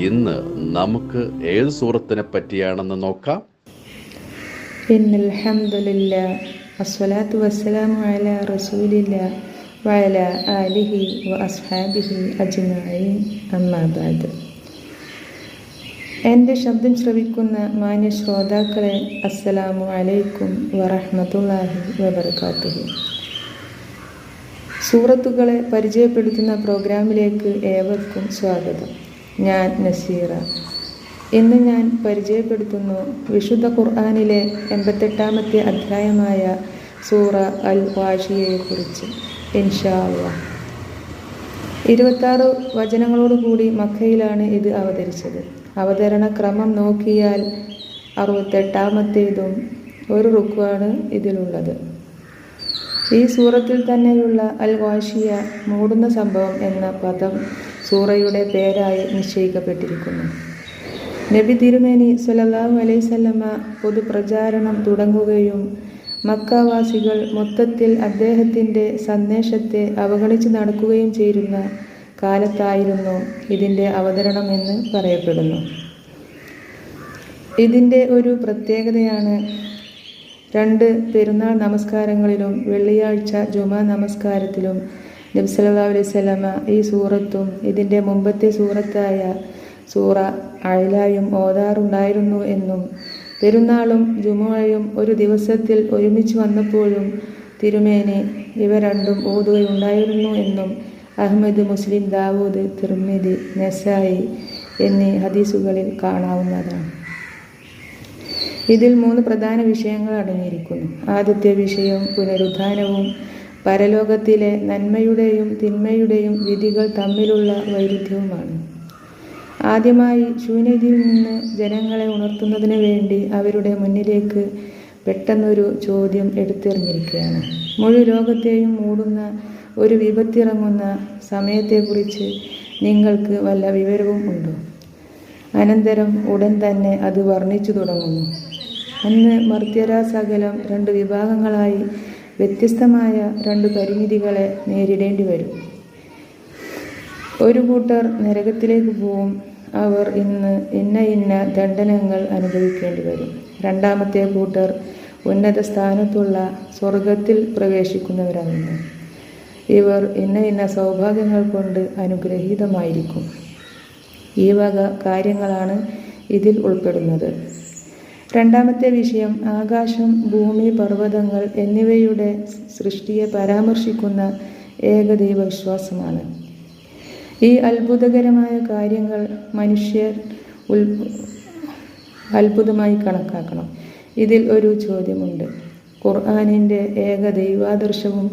ഇന്ന് നമുക്ക് ഏത് സൂറത്തിനെ പറ്റിയാണെന്ന് നോക്കാം إن الحمد لله الصلاة والسلام على رسول الله وعلى آله وأصحابه أجمعين أما بعد എൻ്റെ ശബ്ദം ശ്രവിക്കുന്ന മാന്യ ശ്രോതാക്കളെ അസ്സലാമു അലൈക്കും വറഹ്മത്തുള്ളാഹി വബർക്കാത്തുഹു സൂറത്തുകളെ പരിചയപ്പെടുത്തുന്ന പ്രോഗ്രാമിലേക്ക് ഏവർക്കും സ്വാഗതം ഞാൻ നസീറ. ഇന്ന് ഞാൻ പരിചയപ്പെടുത്തുന്നു വിശുദ്ധ ഖുർആാനിലെ എൺപത്തെട്ടാമത്തെ അധ്യായമായ സൂറ അൽ വാഷിയയെക്കുറിച്ച് ഇൻഷാ അള്ളാഹ് ഇരുപത്താറ് വചനങ്ങളോടുകൂടി മക്കയിലാണ് ഇത് അവതരിച്ചത്. അവതരണ ക്രമം നോക്കിയാൽ അറുപത്തെട്ടാമത്തേതും ഒരു റുക്കുവാണ് ഇതിലുള്ളത്. ഈ സൂറത്തിൽ തന്നെയുള്ള അൽ വാഷിയ മൂടുന്ന സംഭവം എന്ന പദം സൂറയുടെ പേരായി നിശ്ചയിക്കപ്പെട്ടിരിക്കുന്നു. നബി തിരുമേനി സല്ലല്ലാഹു അലൈസല്ലമ്മ പൊതുപ്രചാരണം തുടങ്ങുകയും മക്കാവാസികൾ മൊത്തത്തിൽ അദ്ദേഹത്തിന്റെ സന്ദേശത്തെ അവഗണിച്ച് നടക്കുകയും ചെയ്യുന്ന കാലത്തായിരുന്നു ഇതിന്റെ അവതരണമെന്ന് പറയപ്പെടുന്നു. ഇതിന്റെ ഒരു പ്രത്യേകതയാണ് രണ്ട് പെരുന്നാൾ നമസ്കാരങ്ങളിലും വെള്ളിയാഴ്ച ജുമാ നമസ്കാരത്തിലും നബ്സല്ലാ അലൈഹി ഈ സൂറത്തും ഇതിന്റെ മുമ്പത്തെ സൂറത്തായ സൂറ അഴിലായും ഓതാറുണ്ടായിരുന്നു എന്നും പെരുന്നാളും ജുമുഅയും ഒരു ദിവസത്തിൽ ഒരുമിച്ച് വന്നപ്പോഴും തിരുമേനെ ഇവ രണ്ടും ഓതുകയുണ്ടായിരുന്നു എന്നും അഹമ്മദ് മുസ്ലിം ദാവൂദ് തിർമിദി നസായി എന്നീ ഹദീസുകളിൽ കാണാവുന്നതാണ്. ഇതിൽ മൂന്ന് പ്രധാന വിഷയങ്ങൾ അടങ്ങിയിരിക്കുന്നു. ആദ്യത്തെ വിഷയം പുനരുദ്ധാനവും പരലോകത്തിലെ നന്മയുടെയും തിന്മയുടെയും വിധികൾ തമ്മിലുള്ള വൈരുദ്ധ്യവുമാണ്. ആദ്യമായി ശൂന്യതയിൽ നിന്ന് ജനങ്ങളെ ഉണർത്തുന്നതിന് വേണ്ടി അവരുടെ മുന്നിലേക്ക് പെട്ടെന്നൊരു ചോദ്യം എടുത്തെറിഞ്ഞിരിക്കുകയാണ്. മുഴു ലോകത്തെയും മൂടുന്ന ഒരു വിപത്തിറങ്ങുന്ന സമയത്തെക്കുറിച്ച് നിങ്ങൾക്ക് വല്ല വിവരവും ഉണ്ടോ? അനന്തരം ഉടൻ തന്നെ അത് വർണിച്ചു തുടങ്ങുന്നു. അന്ന് മർത്യരാസകലം രണ്ട് വിഭാഗങ്ങളായി വ്യത്യസ്തമായ രണ്ട് പരിമിതികളെ നേരിടേണ്ടി വരും. ഒരു കൂട്ടർ നരകത്തിലേക്ക് പോവും. അവർ ഇന്ന് ഇന്ന ഇന്ന ദണ്ഡനങ്ങൾ അനുഭവിക്കേണ്ടി വരും. രണ്ടാമത്തെ കൂട്ടർ ഉന്നത സ്ഥാനത്തുള്ള സ്വർഗത്തിൽ പ്രവേശിക്കുന്നവരാകുന്നു. ഇവർ ഇന്ന ഇന്ന സൗഭാഗ്യങ്ങൾ കൊണ്ട് അനുഗ്രഹീതമായിരിക്കും. ഈ വക കാര്യങ്ങളാണ് ഇതിൽ ഉൾപ്പെടുന്നത്. രണ്ടാമത്തെ വിഷയം ആകാശം ഭൂമി പർവതങ്ങൾ എന്നിവയുടെ സൃഷ്ടിയെ പരാമർശിക്കുന്ന ഏകദൈവ വിശ്വാസമാണ് ഈ അത്ഭുതകരമായ കാര്യങ്ങൾ മനുഷ്യർ ഉൽ അത്ഭുതമായി കണക്കാക്കണം. ഇതിൽ ഒരു ചോദ്യമുണ്ട്. ഖുർആാനിന്റെ ഏക ദൈവാദർശവും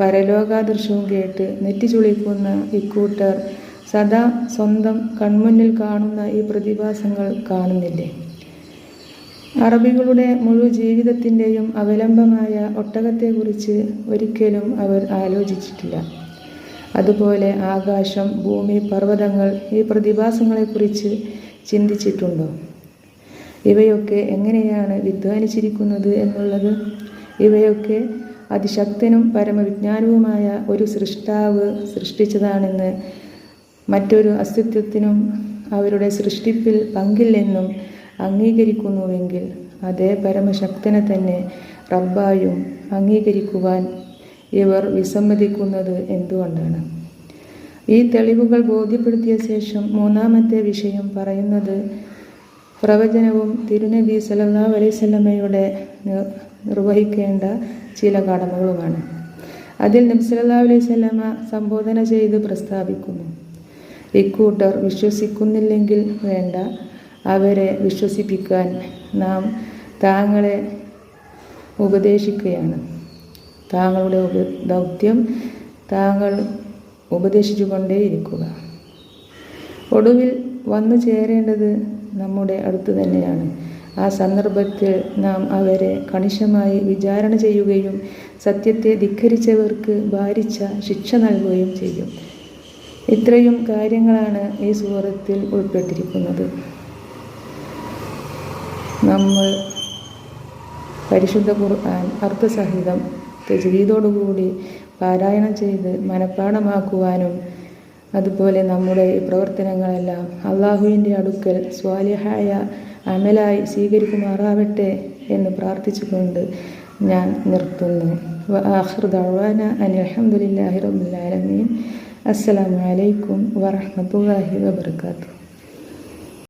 പരലോകാദർശവും കേട്ട് നെറ്റിച്ചുളിക്കുന്ന ഇക്കൂട്ടർ സദാ സ്വന്തം കൺമുന്നിൽ കാണുന്ന ഈ പ്രതിഭാസങ്ങൾ കാണുന്നില്ലേ? അറബികളുടെ മുഴുവൻ ജീവിതത്തിന്റെയും അവലംബമായ ഒട്ടകത്തെക്കുറിച്ച് ഒരിക്കലും അവർ ആലോചിച്ചിട്ടില്ല. അതുപോലെ ആകാശം ഭൂമി പർവതങ്ങൾ ഈ പ്രതിഭാസങ്ങളെക്കുറിച്ച് ചിന്തിച്ചിട്ടുണ്ടോ? ഇവയൊക്കെ എങ്ങനെയാണ് വിദ്വാനിച്ചിരിക്കുന്നത് എന്നുള്ളത്? ഇവയൊക്കെ അതിശക്തനും പരമവിജ്ഞാനവുമായ ഒരു സൃഷ്ടാവ് സൃഷ്ടിച്ചതാണെന്ന് മറ്റൊരു അസ്തിത്വത്തിനും അവരുടെ സൃഷ്ടിപ്പിൽ പങ്കില്ലെന്നും അംഗീകരിക്കുന്നുവെങ്കിൽ അതേ പരമശക്തനെ തന്നെ റബ്ബായും അംഗീകരിക്കുവാൻ ഇവർ വിസമ്മതിക്കുന്നത് എന്തുകൊണ്ടാണ്? ഈ തെളിവുകൾ ബോധ്യപ്പെടുത്തിയ ശേഷം മൂന്നാമത്തെ വിഷയം പറയുന്നത് പ്രവചനവും തിരുനബി സല്ലാ അലൈവല്ലമ്മയുടെ നിർവഹിക്കേണ്ട ചില കടമകളുമാണ്. അതിൽ നബി സല്ലാ അലൈവല്ലമ്മ സംബോധന ചെയ്ത് പ്രസ്താവിക്കുന്നു. ഇക്കൂട്ടർ വിശ്വസിക്കുന്നില്ലെങ്കിൽ വേണ്ട അവരെ വിശ്വസിപ്പിക്കാൻ നാം താങ്കളെ ഉപദേശിക്കുകയാണ്. താങ്കളുടെ ഉപ ദൗത്യം താങ്കൾ ഉപദേശിച്ചുകൊണ്ടേയിരിക്കുക. ഒടുവിൽ വന്നു ചേരേണ്ടത് നമ്മുടെ അടുത്ത് തന്നെയാണ്. ആ സന്ദർഭത്തിൽ നാം അവരെ കണിശമായി വിചാരണ ചെയ്യുകയും സത്യത്തെ ധിക്കരിച്ചവർക്ക് ഭാരിച്ച ശിക്ഷ നൽകുകയും ചെയ്യും. ഇത്രയും കാര്യങ്ങളാണ് ഈ സൂറത്തിൽ ഉൾപ്പെട്ടിരിക്കുന്നത്. നമ്മൾ പരിശുദ്ധ ഖുർആൻ അർത്ഥസഹിതം തജ്വീദോടുകൂടി പാരായണം ചെയ്ത് മനഃപ്പാഠമാക്കുവാനും അതുപോലെ നമ്മുടെ പ്രവർത്തനങ്ങളെല്ലാം അള്ളാഹുവിന്റെ അടുക്കൽ സ്വാലിഹായ അമലായി സ്വീകരിക്കുമാറാവട്ടെ എന്ന് പ്രാർത്ഥിച്ചുകൊണ്ട് ഞാൻ നിർത്തുന്നു. ആഖിർ ദഅവാന അനിൽ അൽഹംദുലില്ലാഹി റബ്ബിൽ ആലമീൻ.